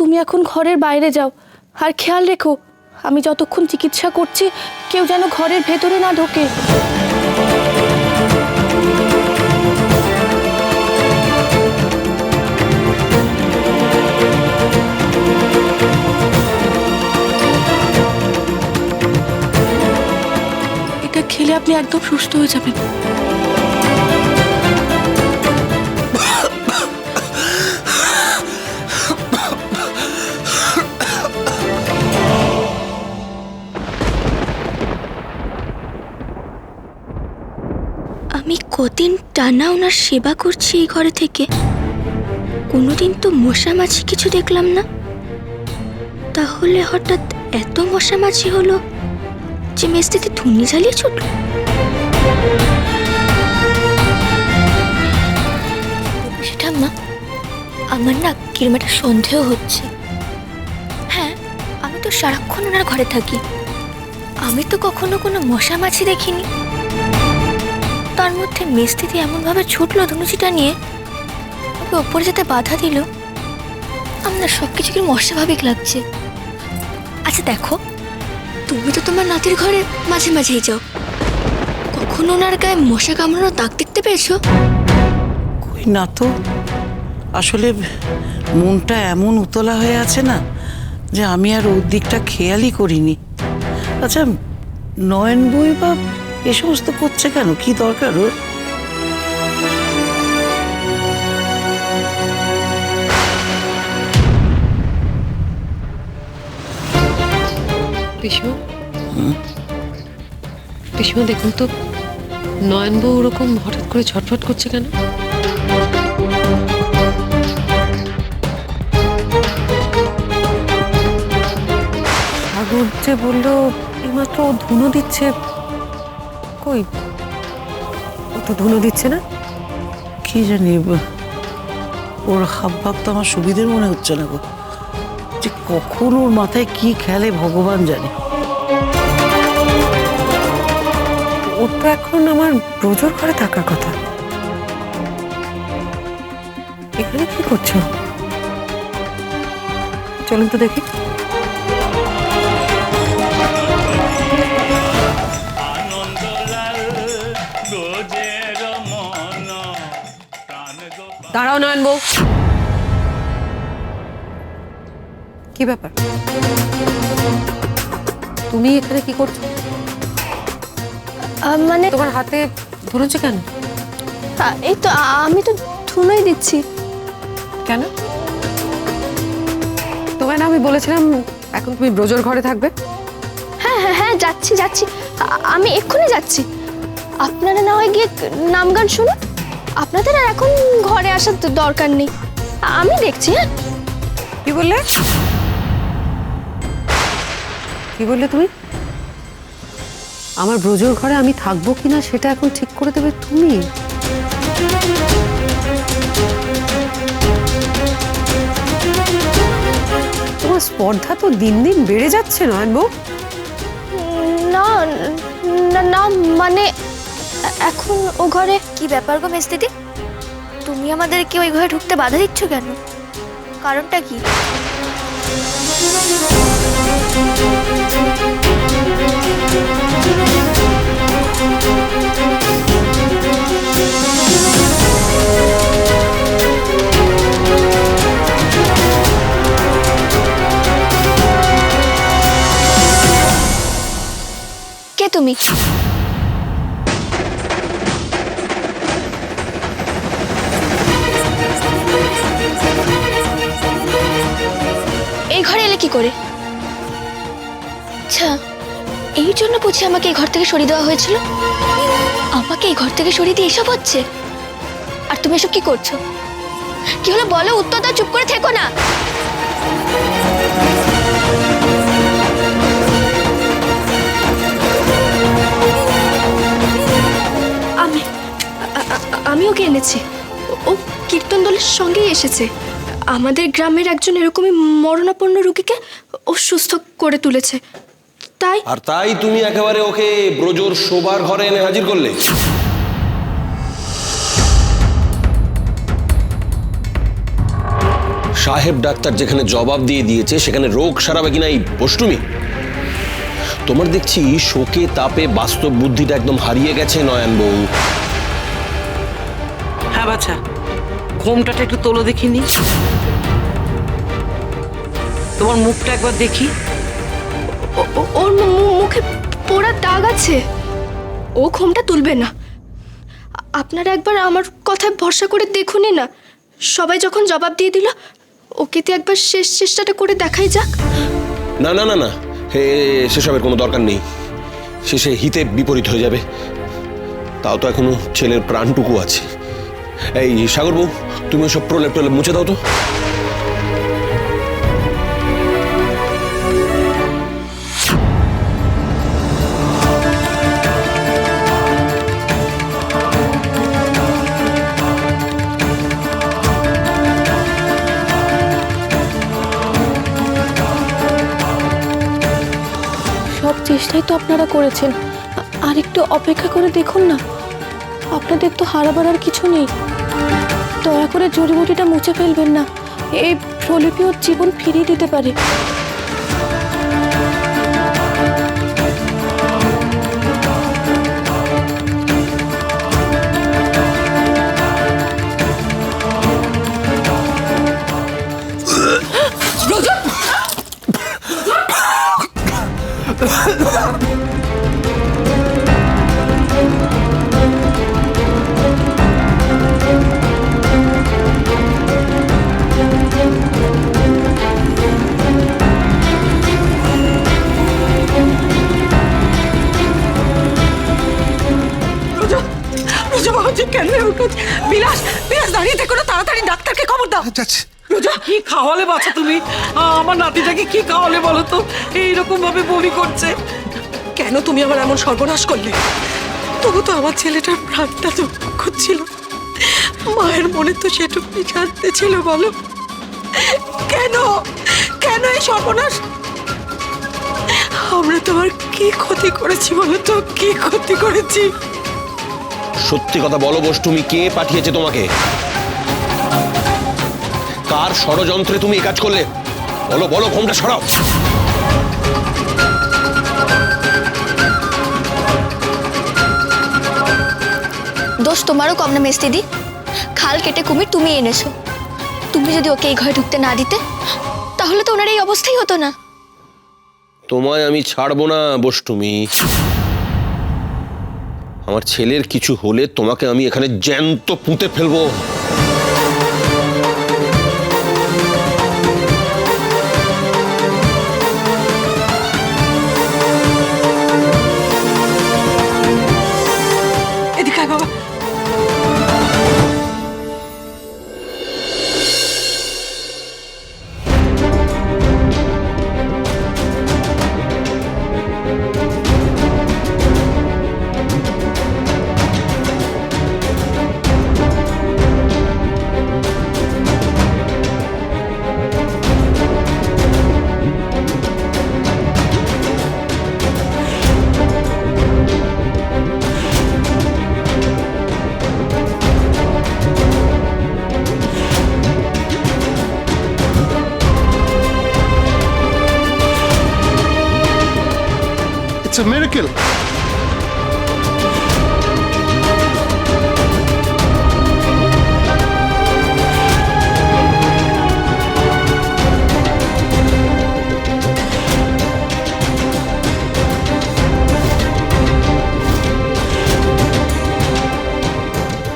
তুমি এখন ঘরের বাইরে যাও। আর খেয়াল রেখো, আমি যতক্ষণ চিকিৎসা করছি, কেউ যেন ঘরের ভেতরে না ঢোকে। এটা খেলে আপনি একদম সুস্থ হয়ে যাবেন। কদিন টানা ওনার সেবা করছি এই ঘরে থেকে। কোনোদিন তো মশা মাছি কিছু দেখলাম না। তাহলে হঠাৎ এত মশা মাছি হলো যে মেস্তিতে ধুনি জ্বালিয়ে ছুটল। সেটা মা, আমার না কিরম একটা সন্দেহ হচ্ছে। হ্যাঁ আমি তো সারাক্ষণ ওনার ঘরে থাকি। আমি তো কখনো কোনো মশা মাছি দেখিনি। তার মধ্যে মেস্তিতে এমনভাবে ছুটলো ধনুচিটা নিয়ে। ওকে ওপরে যেতে বাধা দিল। আমার সব কিছু কি অস্বাভাবিক লাগছে। আচ্ছা দেখো। তুমি তো তোমার নাতির ঘরে মাঝে মাঝেই যাও। কখনো ওনার গায়ে মশা কামড়ানোর দাগ দেখতে পেয়েছ? কই না তো। আসলে মনটা এমন উতলা হয়ে আছে না যে আমি আর ওর দিকটা খেয়ালই করিনি। আচ্ছা নয়ন বই বা এ সমস্ত করছে কেন? কি দরকার ওর? পিসমা? দেখুন তো নয়নবু ওরকম হঠাৎ করে ছটফট করছে কেন? সাগর যে বলল এইমাত্র ও ধুনো দিচ্ছে কই? ও তো ধুনো দিচ্ছে না? কি জানি ওর হাব ভাব তো আমার সুবিধের মনে হচ্ছে না গো। যে কখন ওর মাথায় কি খেলে ভগবান জানে। ওর তো এখন আমার ব্রজর ঘরে থাকার কথা। এখানে কি করছ? চলুন তো দেখি। দাঁড়াও নয়ন বউ। কি ব্যাপার? তুমি এখানে কি করছ? মানে তোমার হাতে ধরেছে কেন? এই তো আমি তো ধুনোই দিচ্ছি। কেন? তোমায় না আমি বলেছিলাম এখন তুমি ব্রজর ঘরে থাকবে? হ্যাঁ হ্যাঁ হ্যাঁ যাচ্ছি যাচ্ছি। আমি এক্ষুনি যাচ্ছি। আপনারা না হয় গিয়ে নাম গান শুনুন। আপনাদের আর এখন ঘরে আসার তো দরকার নেই। আমি দেখছি হ্যাঁ? কি বললে? কি বললে তুমি? আমার ব্রজর ঘরে আমি থাকব কিনা সেটা এখন ঠিক করে দেবে তুমি? তোমার স্পর্ধা তো দিন দিন বেড়ে যাচ্ছে নয়ন বউ না না না মানে এখন ও ঘরে? কি ব্যাপার গো মেস্তিদি তুমি আমাদেরকে ওই ঘরে ঢুকতে বাধা দিচ্ছ কেন? কারণটা কি? কে তুমি? করে? আচ্ছা এই জন্য বুঝি আমাকে এই ঘর থেকে সরিয়ে দেওয়া হয়েছিল? আমাকে এই ঘর থেকে সরিয়ে দিয়ে এসব হচ্ছে? আর তুমি এসব কি করছ? কি হলো বলো, উত্তর চুপ করে থেকো না! আমি আমি ওকে এনেছি। ও কীর্তন দলের সঙ্গেই এসেছে। আমাদের গ্রামের একজন এরকমই মরণাপন্ন রুগীকে ও সুস্থ করে তুলেছে। তাই আর তাই তুমি একেবারে ওকে ব্রজর শোবার ঘরে এনে হাজির করলে। সাহেব ডাক্তার যেখানে জবাব দিয়ে দিয়েছে সেখানে রোগ সারাবে কিনা এই বষ্টুমি তোমার দেখছি শোকে তাপে বাস্তব বুদ্ধিটা একদম হারিয়ে গেছে নয়ন বউ। হ্যাঁ বাচ্চা ঘোমটাটা একটু তোলো দেখিনি তোমার মুখটা একবার দেখি। ও- ও- ওর মুখে পোড়া দাগ আছে। ও ঘোমটা তুলবে না। আপনারা একবার আমার কথায় ভরসা করে দেখুনই না। সবাই যখন জবাব দিয়ে দিল ওকে দিয়ে একবার শেষ চেষ্টাটা করে দেখাই যাক। না না না না। হে সেসবের কোনো দরকার নেই। শেষে হিতে বিপরীত হয়ে যাবে। তাও তো এখনও ছেলের প্রাণটুকু আছে। এই সাগর বউ, তুমি ওসব প্রলেপ টলেপ মুছে দাও তো। সব চেষ্টাই তো আপনারা করেছেন। আর একটু অপেক্ষা করে দেখুন না। আপনাদের তো হারাবার আর কিছু নেই। দয়া করে জড়িবুটিটা মুছে ফেলবেন না। এই প্রলিপি ওর জীবন ফিরিয়ে দিতে পারে। রোজা! বিলাস বিলাস দাঁড়িয়ে থেকো না তাড়াতাড়ি ডাক্তারকে খবর দাও। যাচ্ছি রোজা কি খাওয়ালে বাচ্চা তুমি? আমার নাতিটাকে কি খাওয়ালে বলো তো? এইরকম ভাবে বমি করছে। কেন তুমি আমার এমন সর্বনাশ করলে? তবু তো আমার ছেলেটার প্রাণটা দুঃখ ছিল। মায়ের মনে তো সেটুকুই শান্তি ছিল বলো। কেন? কেন এই সর্বনাশ? আমরা তোমার কি ক্ষতি করেছি বলো তো? কি ক্ষতি করেছি? সত্যি কথা বলো বষ্টুমি কে পাঠিয়েছে তোমাকে? কার ষড়যন্ত্রে তুমি এই কাজ করলে? বলো বলো ঘোমটা সরাও। দোষ তোমারও কম না মেস দিদি খাল কেটে কুমির তুমি এনেছো। তুমি যদি ওকে এই ঘরে ঢুকতে না দিতে তাহলে তো ওনার এই অবস্থাই হতো না। তোমায় আমি ছাড়বো না বষ্টুমি আমার ছেলের কিছু হলে তোমাকে আমি এখানে জ্যান্ত পুঁতে ফেলব। It's a miracle.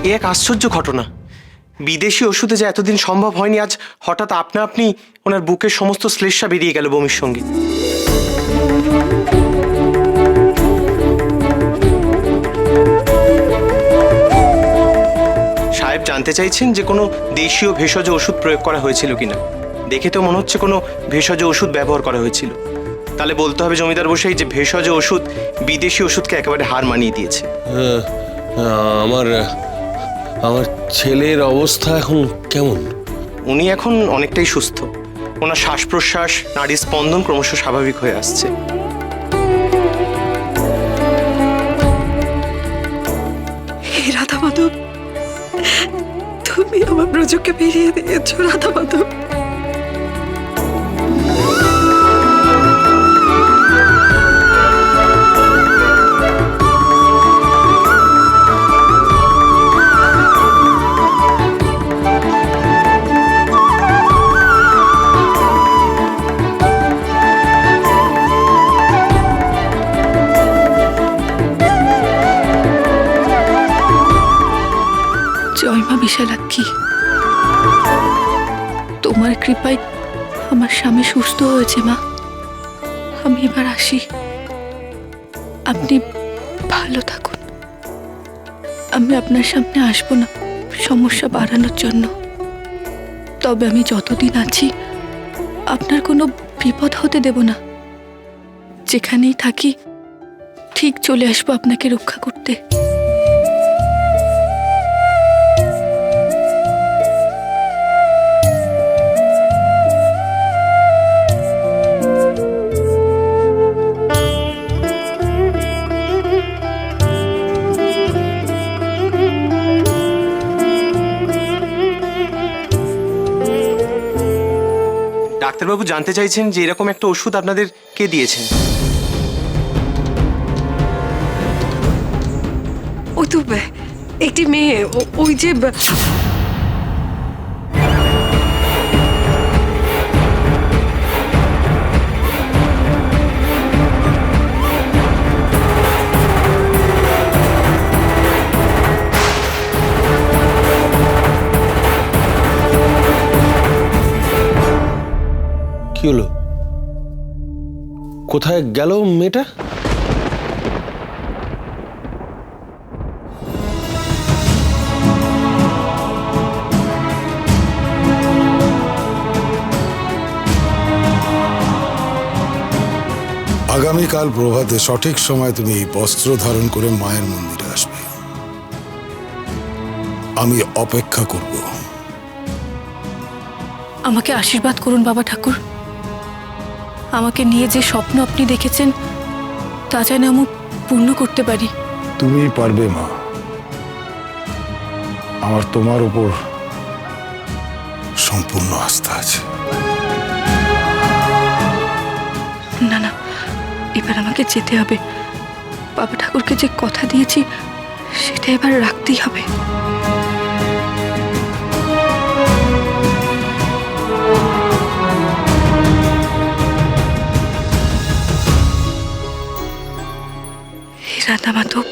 এ এক আশ্চর্য ঘটনা বিদেশি ওষুধে যে এতদিন সম্ভব হয়নি, আজ হঠাৎ আপনা আপনি ওনার বুকের সমস্ত শ্লেষা বেরিয়ে গেল বমির সঙ্গে জানতে চাইছেন যে কোনো দেশীয় ভেষজ ওষুধ প্রয়োগ করা হয়েছিল কিনা? দেখে তো মনে হচ্ছে কোনো ভেষজ ওষুধ ব্যবহার করা হয়েছিল। তাহলে বলতে হবে জমিদার বসেই যে ভেষজ ওষুধ বিদেশি ওষুধকে একেবারে হার মানিয়ে দিয়েছে। আমার আমার ছেলের অবস্থা এখন কেমন? উনি এখন অনেকটাই সুস্থ। ওনার শ্বাস প্রশ্বাস নাড়ি স্পন্দন ক্রমশ স্বাভাবিক হয়ে আসছে। আমার ব্রজকে ফিরিয়ে দিয়েছ রাধা মাধব জয় মা বিশালাক্ষী। স্বামী সুস্থ হয়েছে, মা। আমি এবার আসি। আপনি ভালো থাকুন। আমি আপনার সামনে আসব না, সমস্যা বাড়ানোর জন্য। তবে আমি যতদিন আছি, আপনার কোনো বিপদ হতে দেব না। যেখানেই থাকি, ঠিক চলে আসব আপনাকে রক্ষা করতে। ডাক্তারবাবু জানতে চাইছেন যে এরকম একটা ওষুধ আপনাদের কে দিয়েছেন? ওই তো, একটি মেয়ে ওই যে কি হলো? কোথায় গেল মেয়েটা? আগামীকাল প্রভাতে সঠিক সময় তুমি এই বস্ত্র ধারণ করে মায়ের মন্দিরে আসবে। আমি অপেক্ষা করব। আমাকে আশীর্বাদ করুন বাবা ঠাকুর। আমাকে নিয়ে যে স্বপ্ন আপনি দেখেছেন তা যেন আমি পূর্ণ করতে পারি। তুমি পারবে মা। আমার তোমার উপর সম্পূর্ণ আস্থা আছে। না না এবার আমাকে যেতে হবে। বাবা ঠাকুরকে যে কথা দিয়েছি সেটা এবার রাখতেই হবে। রাধা মাধব,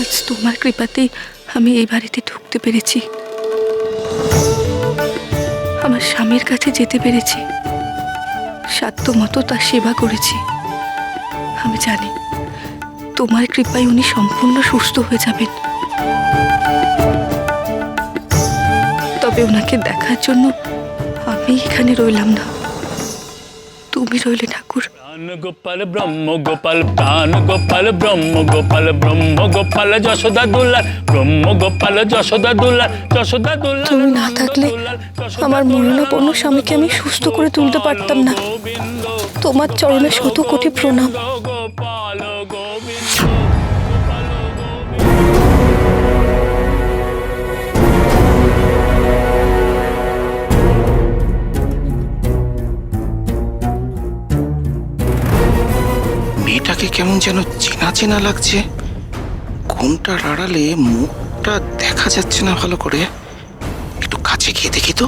আজ তোমার কৃপাতেই আমি এই বাড়িতে ঢুকতে পেরেছি। আমার স্বামীর কাছে যেতে পেরেছি। সাধ্য মতো তার সেবা করেছি। আমি জানি তোমার কৃপায় উনি সম্পূর্ণ সুস্থ হয়ে যাবেন। তবে ওনাকে দেখার জন্য আমি এখানে রইলাম না। তুমি রইলে ঠাকুর। প্রাণ গোপাল ব্রহ্ম গোপাল প্রাণ গোপাল ব্রহ্ম গোপাল ব্রহ্ম গোপাল যশোদা দুলাল ব্রহ্ম গোপাল যশোদা দুলাল যশোদা দুলাল তুমি না থাকলে আমার মরণাপন্ন স্বামীকে আমি সুস্থ করে তুলতে পারতাম না। তোমার চরণে শত কোটি প্রণাম। মেয়েটাকে কেমন যেন চেনা চেনা লাগছে। ঘুমটার আড়ালে মুখটা দেখা যাচ্ছে না ভালো করে। একটু কাছে গিয়ে দেখি তো।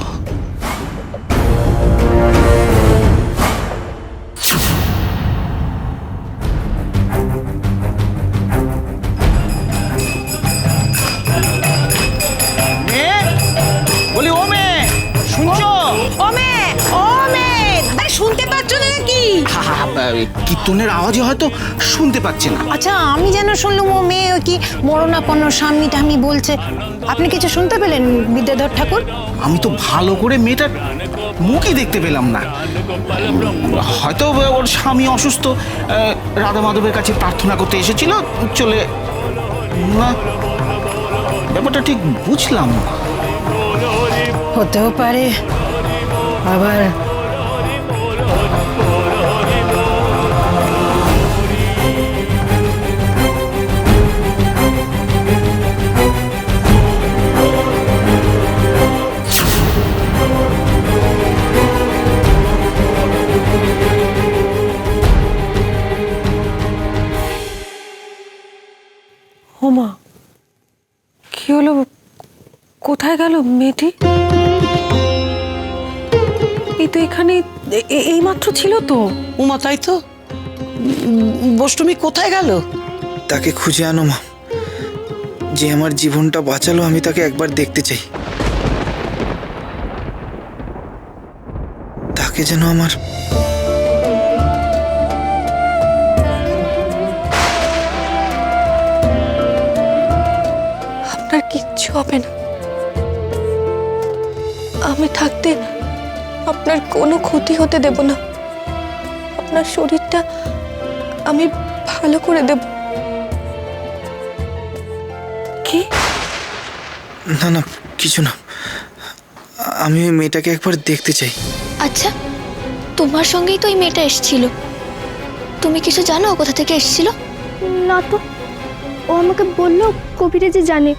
কীর্তনের আওয়াজে হয়তো শুনতে পাচ্ছে না। আচ্ছা আমি যেন শুনলাম ও মেয়ে কি মরণাপন্ন স্বামী টামি বলছে। আপনি কিছু শুনতে পেলেন বিদ্যাধর ঠাকুর? আমি তো ভালো করে মেয়েটার মুখই দেখতে পেলাম না। হয়তো ওর স্বামী অসুস্থ রাধা মাধবের কাছে প্রার্থনা করতে এসেছিল চলে না ব্যাপারটা ঠিক বুঝলাম হতেও পারে আবার কোথায় গেল মেয়েটি? এই তো এখানে এই মাত্র ছিল তো। উমা তাই তো? বষ্টমী কোথায় গেল? তাকে খুঁজে আনো মা। যে আমার জীবনটা বাঁচালো আমি তাকে একবার দেখতে চাই। তাকে যেন আমার আপনার কিচ্ছু হবে না। আমি থাকতে আপনার কোনো ক্ষতি হতে দেব না। আপনার শরীরটা আমি ভালো করে দেব। কি? না না কিছু না। আমি ওই মেয়েটাকে একবার দেখতে চাই। আচ্ছা তোমার সঙ্গেই তো ওই মেয়েটা এসেছিল। তুমি কিছু জানো ও কোথা থেকে এসেছিল? না তো ও আমাকে বলল কবিরে যে জানে।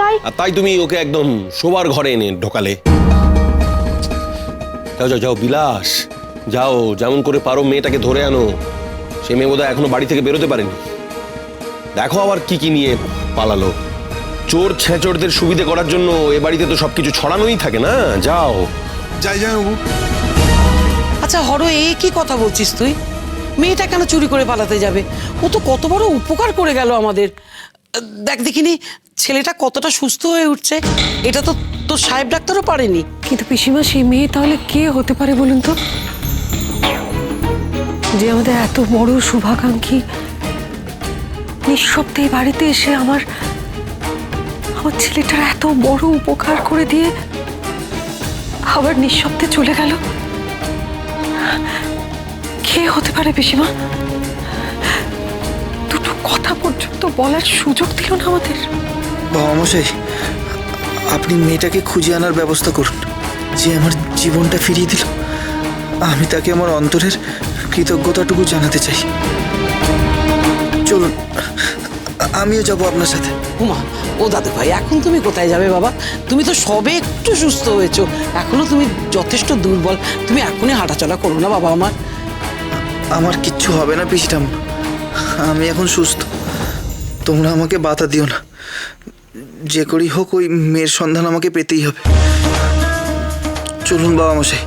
তাই? আর তাই তুমি ওকে একদম শোবার ঘরে এনে ঢোকালে। যাও যাও যাও বিলাস। যাও যেমন করে পারো মেয়েটাকে ধরে আনো। সে মেয়ে বোধহয় এখনও বাড়ি থেকে বেরোতে পারেনি। দেখো আবার কি কি নিয়ে পালালো। চোর ছেঁচোরদের সুবিধে করার জন্য এ বাড়িতে তো সবকিছু ছড়ানোই থাকে না। যাও। যাই যাই বাবু। আচ্ছা হর এ কি কথা বলছিস তুই? মেয়েটা কেন চুরি করে পালাতে যাবে? ও তো কত বড় উপকার করে গেল আমাদের। দেখ দেখিনি ছেলেটা কতটা সুস্থ হয়ে উঠছে, এটা তো তোর সাহেব ডাক্তারও পারেনি। কিন্তু পিসিমা, সেই মেয়ে তাহলে কে হতে পারে বলুন তো? যে আমাদের এত বড় শুভাকাঙ্ক্ষী, নিঃশব্দে বাড়িতে এসে আমার আমার ছেলেটার এত বড় উপকার করে দিয়ে আবার নিঃশব্দে চলে গেল। কে হতে পারে পিসিমা? দুটো কথা পর্যন্ত বলার সুযোগ দিল না আমাদের। বাবা মশাই আপনি মেয়েটাকে খুঁজে আনার ব্যবস্থা করুন। যে আমার জীবনটা ফিরিয়ে দিল আমি তাকে আমার অন্তরের কৃতজ্ঞতাটুকু জানাতে চাই। চলুন আমিও যাব আপনার সাথে। উমা ও দাদু ভাই এখন তুমি কোথায় যাবে বাবা? তুমি তো সবে একটু সুস্থ হয়েছো। এখনও তুমি যথেষ্ট দুর্বল। তুমি এখনই হাঁটাচলা করো না বাবা আমার। আমার কিচ্ছু হবে না পিসিটাম আমি এখন সুস্থ। তোমরা আমাকে বাধা দিও না। যে করি হোক ওই মেয়ের সন্ধান আমাকে পেতেই হবে। চলুন বাবা মশাই।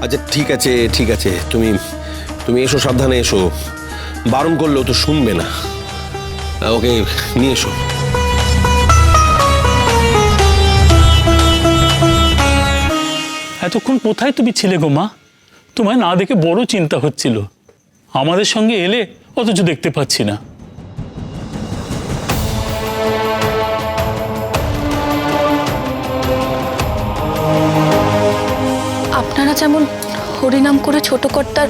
আচ্ছা ঠিক আছে ঠিক আছে। তুমি তুমি এসো সাবধানে এসো। বারণ করলেও তো শুনবে না। ওকে নিয়ে এসো। এতক্ষণ কোথায় তুমি ছিলে গো মা? তোমায় না দেখে বড় চিন্তা হচ্ছিল। আমাদের সঙ্গে এলে অথচ দেখতে পাচ্ছি না। আপনারা যেমন হরিনাম করে ছোট কর্তার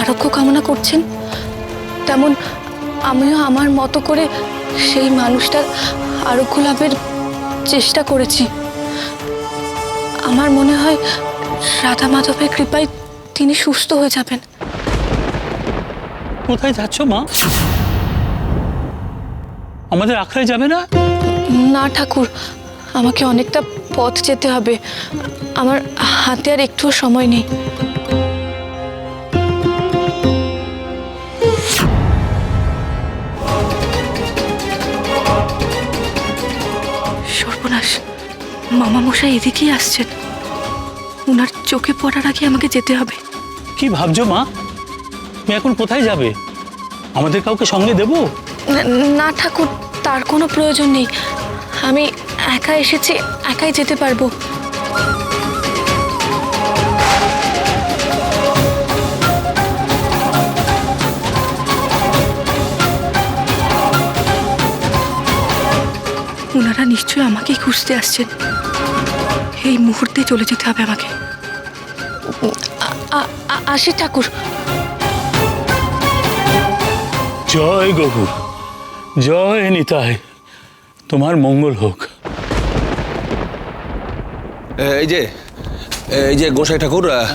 আরোগ্য কামনা করছেন তেমন আমিও আমার মতো করে সেই মানুষটার আরোগ্য লাভের চেষ্টা করেছি। আমার মনে হয় রাধা মাধবের কৃপায় তিনি সুস্থ হয়ে যাবেন। কোথায় যাচ্ছ মা? আমাদের আখড়ায় যাবে না? না ঠাকুর আমাকে অনেকটা পথ যেতে হবে। আমার হাতে আর একটুও সময় নেই। সর্বনাশ মামা মশাই এদিকেই আসছেন। ওনার চোখে পড়ার আগে আমাকে যেতে হবে। কি ভাবছ মা? তুমি এখন কোথায় যাবে? আমাদের কাউকে সঙ্গে দেবো? না- না ঠাকুর তার কোনো প্রয়োজন নেই। আমি একা এসেছি, একাই যেতে পারব। ওনারা নিশ্চয়ই আমাকেই খুঁজতে আসছেন। এই মুহূর্তে চলে যেতে হবে আমাকে। আসি ঠাকুর। জয় গহু জয় নিতাই। তোমার মঙ্গল হোক। এই যে এই যে গোসাই ঠাকুর আহ,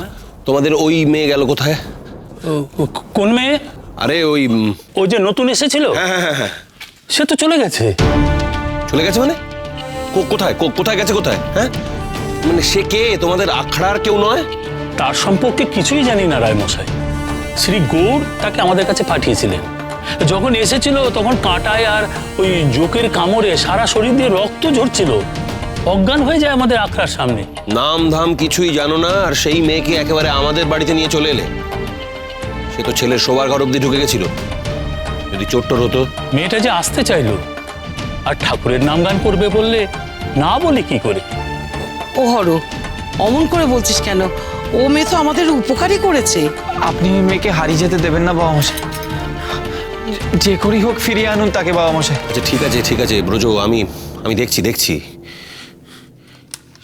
তোমাদের ওই মেয়ে গেল কোথায়? কোন মেয়ে? আরে ওই উম, ও যে নতুন এসেছিল? হ্যাঁ হ্যাঁ হ্যাঁ হ্যাঁ। সে তো চলে গেছে। চলে গেছে মানে? কো- কোথায়? কোথায় গেছে কোথায়? হ্যাঁ? মানে সে কে? তোমাদের আখড়ার কেউ নয়? তার সম্পর্কে কিছুই জানি না রায় মশাই শ্রী গৌর তাকে আমাদের কাছে পাঠিয়েছিলেন। যখন এসেছিল তখন কাঁটায় আর ওই জোকের কামড়ে সারা শরীর দিয়ে রক্ত ঝরছিল। অজ্ঞান হয়ে যায় আমাদের আখড়ার সামনে। নাম ধাম কিছুই জানো না আর সেই মেয়েকে একেবারে আমাদের বাড়িতে নিয়ে চলে এলে। সে তো ছেলের শোবার ঘর অব্দি ঢুকে গেছিল। যদি চোট্টর হতো। মেয়েটা যে আসতে চাইলো আর ঠাকুরের নাম গান করবে বললে না বলে কি করে? ও হরো অমন করে বলছিস কেন? ও মেয়ে তো আমাদের উপকারই করেছে। আপনি মেয়েকে হারিয়ে যেতে দেবেন না বাবা মশাই যে করেই হোক ফিরিয়ে আনুন তাকে বাবা মশাই আচ্ছা ঠিক আছে ঠিক আছে ব্রজ আমি আমি দেখছি দেখছি।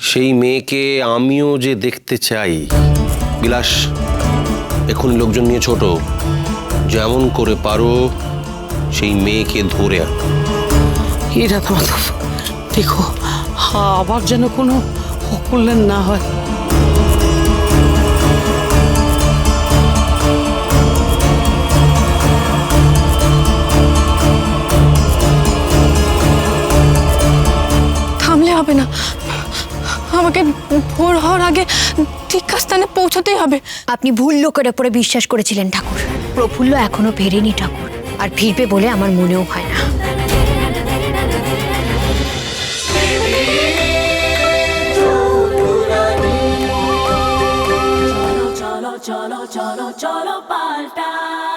সেই মেয়েকে আমিও যে দেখতে চাই। বিলাস, এখন লোকজন নিয়ে ছোট। যেমন করে পারো সেই মেয়েকে ধরে এটা তোমার দেখো, আবার যেন কোনো অকল্যাণ না হয়। আমাকে ভোর হওয়ার আগে ঠিক স্থানে পৌঁছতেই হবে। আপনি ভুল লোকের ওপরে বিশ্বাস করেছিলেন ঠাকুর। প্রফুল্ল এখনও ফেরেনি ঠাকুর আর ফিরবে বলে আমার মনেও হয় না। cholo, cholo, cholo, paltai.